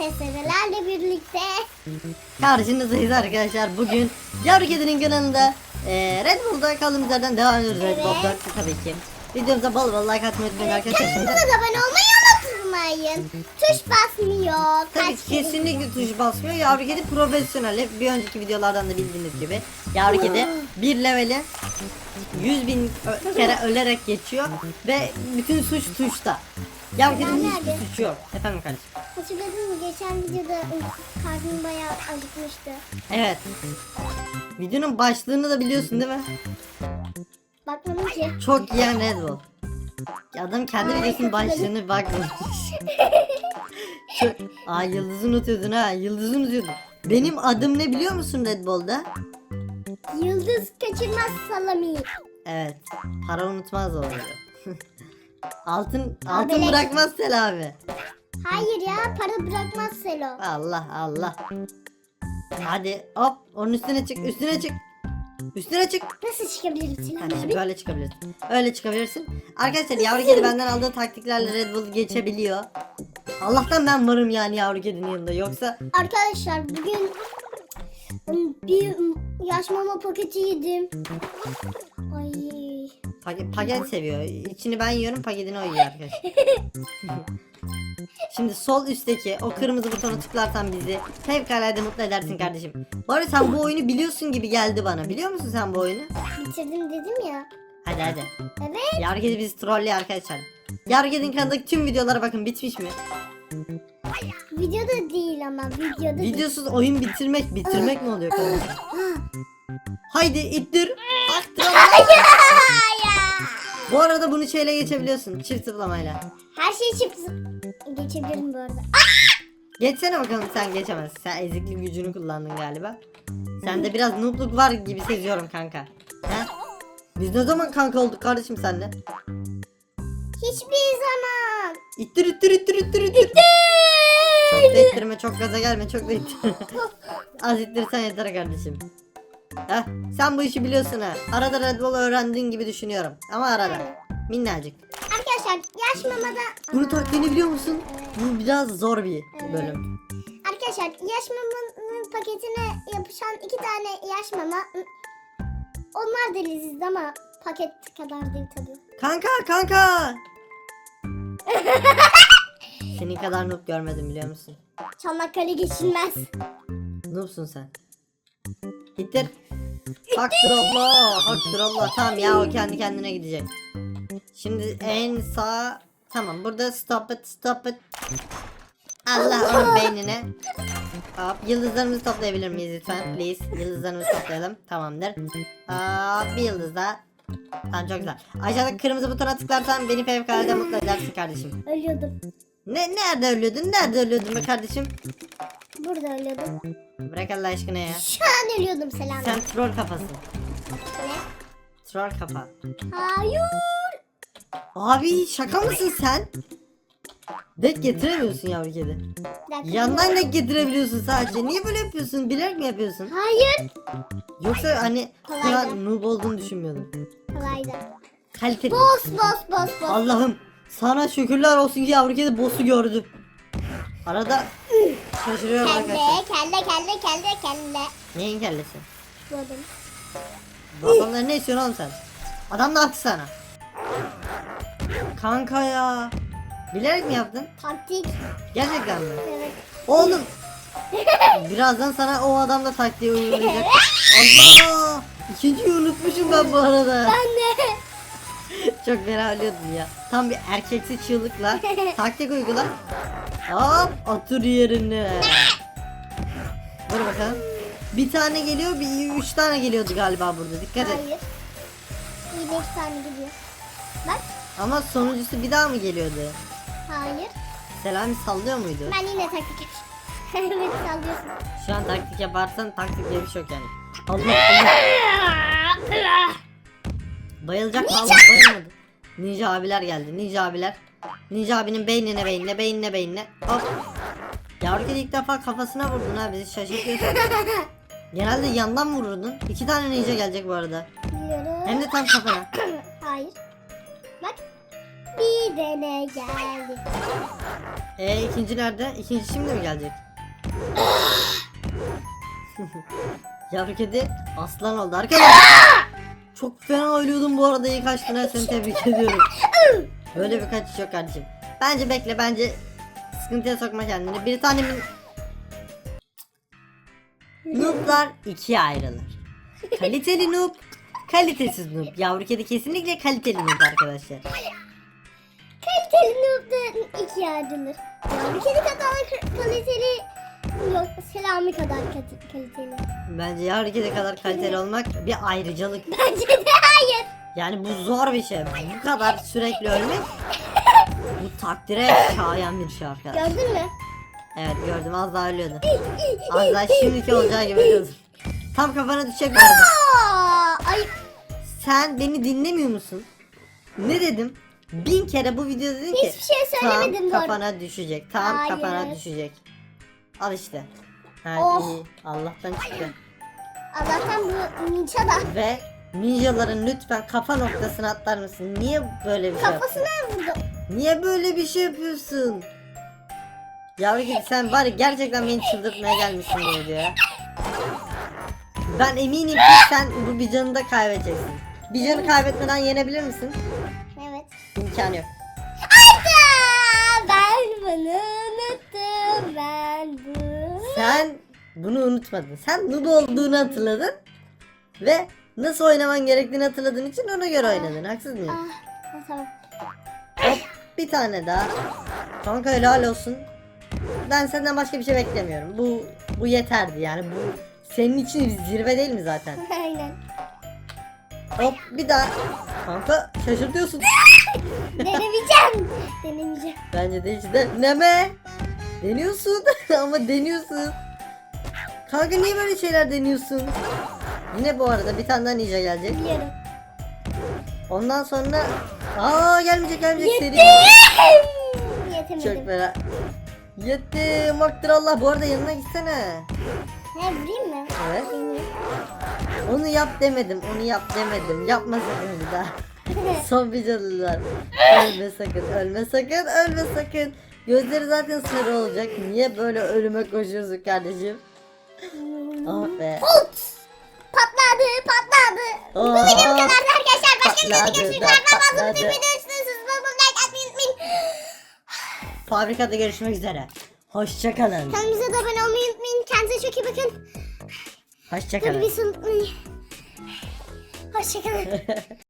testerelerle birlikte. Karşınızdayız arkadaşlar. Bugün Yavru Kedi'nin kanalında eee Red Bull'da kaldığımız yerden devam ediyoruz Red Evet. Bull 4 tabii ki. Videomuza bol bol like atmayı unutmayın arkadaşlar. Kanalımıza da abone olmayı unutmayın. Tuş basmıyor. tabii kesinlikle tuş basmıyor. Yavru Kedi profesyonel. Hep Bir önceki videolardan da bildiğiniz gibi. Yavru Kedi bir leveli 100 bin kere ölerek geçiyor ve bütün suç tuşta. Yavru Kedi'nin nerede? suçu yok. Efendim kardeşim. Hatırladın mı? Geçen videoda karnım bayağı acıkmıştı. Evet. Videonun başlığını da biliyorsun değil mi? Bakmadım ki. Çok yiyen Red Bull. Ya Adam kendi videosunun başlığını bakmamış. Çok... Aa yıldızı unutuyordun ha. Yıldızı unutuyordun. Benim adım ne biliyor musun Red Bull'da? Yıldız kaçırmaz salami. Evet. Para unutmaz oluyor. altın altın Abelek. bırakmaz Sel abi. Hayır ya para bırakmaz Selo. Allah Allah. Hadi hop onun üstüne çık üstüne çık. Üstüne çık. Nasıl çıkabilirim Kardeşim abi? böyle çıkabilirsin. Öyle çıkabilirsin. Arkadaşlar yavru kedi benden aldığı taktiklerle Red Bull geçebiliyor. Allah'tan ben varım yani yavru kedinin yanında. Yoksa Arkadaşlar bugün bir yaş mama paketi yedim. Ay. Paket, paket seviyor. İçini ben yiyorum paketini o yiyor arkadaşlar. Şimdi sol üstteki o kırmızı butona tıklarsan bizi fevkalade mutlu edersin kardeşim. Bu arada sen bu oyunu biliyorsun gibi geldi bana. Biliyor musun sen bu oyunu? Bitirdim dedim ya. Hadi hadi. Evet. Yavru kedi bizi trollüyor arkadaşlar. Yavru kedinin kanalındaki tüm videolara bakın bitmiş mi? Videoda değil ama videoda. Videosuz oyun bitirmek bitirmek mi oluyor kardeşim? Haydi ittir. Aktır Bu arada bunu şeyle geçebiliyorsun. Çift zıplamayla. Her şeyi çift geçebilirim bu arada. Geçsene bakalım sen geçemezsin. Sen eziklik gücünü kullandın galiba. Sende biraz noobluk var gibi seziyorum kanka. He? Biz ne zaman kanka olduk kardeşim senle? Hiçbir zaman. İttir ittir ittir ittir ittir. Çok da ittirme çok gaza gelme çok da ittirme. Az ittirsen yeter kardeşim. Heh, sen bu işi biliyorsun ha. Arada Red Bull öğrendiğin gibi düşünüyorum. Ama arada. Minnacık. Arkadaşlar yaş mamada Bunu taktiğini biliyor musun? Bu biraz zor bir bölüm. Arkadaşlar yaş mamanın paketine yapışan iki tane yaş mama onlar da leziz ama paket kadar değil tabii. Kanka kanka. Senin kadar noob görmedim biliyor musun? Çanakkale geçilmez. Noobsun sen. İttir. Haktır Allah. Haktır Allah. Tamam ya o kendi kendine gidecek. Şimdi en sağ. Tamam burada stop it stop it. Allah onun beynine. Hop yıldızlarımızı toplayabilir miyiz lütfen please. Yıldızlarımızı toplayalım. Tamamdır. Hop bir yıldız daha. Tamam çok güzel. Aşağıdaki kırmızı butona tıklarsan beni fevkalade mutlu edersin kardeşim. Ölüyordum. Ne nerede ölüyordun? Nerede ölüyordun be kardeşim? Burada ölüyordum. Bırak Allah aşkına ya. Şu an ölüyordum selam. Sen troll kafasın. Ne? Troll kafa. Hayır. Abi şaka mısın sen? Dek getiremiyorsun yavru kedi. Dakika. Yandan dek getirebiliyorsun sadece. Niye böyle yapıyorsun? Bilerek mi yapıyorsun? Hayır. Yoksa hani Kolaydı. ya noob olduğunu düşünmüyordum. Kolaydı. Kaliteli. Boss boss boss boss. Allah'ım sana şükürler olsun ki yavru kedi boss'u gördü. Arada şaşırıyorum Kelle arkadaşlar. kelle kelle kelle kelle. Neyin kellesi? Bu adam. Bu adamları ne istiyorsun oğlum sen? Adam ne yaptı sana? Kanka ya. Bilerek mi yaptın? Taktik. Gerçekten mi? Evet. Oğlum. Birazdan sana o adam da taktiği uygulayacak. Allah! İkinciyi unutmuşum ben bu arada. Anne. Çok fena ya. Tam bir erkeksi çığlıkla taktik uygula. Hop otur yerine. Dur bakalım. Bir tane geliyor, bir üç tane geliyordu galiba burada. Dikkat et. Hayır. Yine iki tane gidiyor. Bak. Ama sonuncusu bir daha mı geliyordu? Hayır. Selami sallıyor muydu? Ben yine taktik yapıyorum. evet sallıyorsun. Şu an taktik yaparsan taktik bir şey yok yani. Allah Allah. Bayılacak kaldı bayılmadı. Ninja abiler geldi. Ninja abiler. Ninja abinin beynine beynine beynine beynine. Hop. Yavru kedi ilk defa kafasına vurdun ha bizi şaşırtıyorsun. Genelde yandan vururdun. İki tane ninja gelecek bu arada. Biliyorum. Hem de tam kafana. Hayır. Bak. Bir dene geldi. E ikinci nerede? İkinci şimdi mi gelecek? Yavru kedi aslan oldu arkadaşlar. Çok fena ölüyordum bu arada ilk açtığına seni tebrik ediyorum. Böyle bir kaçış yok kardeşim. Bence bekle bence sıkıntıya sokma kendini. Bir tane min... Noob'lar ikiye ayrılır. Kaliteli noob, kalitesiz noob. Yavru kedi kesinlikle kaliteli noob arkadaşlar. Kaliteli noob'da iki ayrılır. Yavru kedi kadar kaliteli yok. Selami kadar kaliteli. Bence yavru kedi kadar kaliteli olmak bir ayrıcalık. Bence de hayır. Yani bu zor bir şey. Bu kadar sürekli ölmek bu takdire şayan bir şey arkadaşlar. Gördün mü? Evet gördüm az daha ölüyordu. Az daha şimdiki olacağı gibi ölüyordu. Tam kafana düşecek vardı. Ay Sen beni dinlemiyor musun? Ne dedim? Bin kere bu videoda dedim ki hiçbir şey söylemedim tam kafana düşecek. Tam Hayır. kafana düşecek. Al işte. Ha, Oh. iyi. Allah'tan çıktı. Allah'tan bu ninja da Ve ninjaların lütfen kafa noktasına atlar mısın? Niye böyle bir şey yapıyorsun? kafasına vurdu. Niye böyle bir şey yapıyorsun? Yavru kedi sen var ya gerçekten beni çıldırtmaya gelmişsin bu videoya. Ben eminim ki sen bu bir canı da kaybedeceksin. Bir canı kaybetmeden yenebilir misin? Evet. İmkanı yok. Hayda! Ben bunu unuttum. Ben bunu. Sen bunu unutmadın. Sen noob olduğunu hatırladın. Ve nasıl oynaman gerektiğini hatırladığın için ona göre oynadın. Haksız mıyım? Ah, tamam. Hop bir tane daha. Kanka helal olsun. Ben senden başka bir şey beklemiyorum. Bu bu yeterdi yani bu senin için zirve değil mi zaten? Aynen. Hop bir daha. Kanka şaşırtıyorsun. Denemeyeceğim. Denemeyeceğim. Bence de hiç deneme. Deniyorsun ama deniyorsun. Kanka niye böyle şeyler deniyorsun? Yine bu arada bir tane daha ninja gelecek. Biliyorum. Ondan sonra aa gelmeyecek gelmeyecek seri. Yetemedim. Çok fena. Yetti maktır Allah. Bu arada yanına gitsene. Ne vurayım mı? Evet. Onu yap demedim. Onu yap demedim. Yapma sakın bir daha. Son bir canlılar. Ölme sakın. Ölme sakın. Ölme sakın. Gözleri zaten sarı olacak. Niye böyle ölüme koşuyorsun kardeşim? Ah be. Pult! Patladı, patladı. Bu video bu kadar arkadaşlar. Başka bir videoda görüşürüz. fazla bir video bol bol like atmayı unutmayın. Fabrikada görüşmek üzere. Hoşçakalın. Kanalımıza da abone olmayı unutmayın. Kendinize çok iyi bakın. Hoşçakalın. Unutmayın. Hoşçakalın.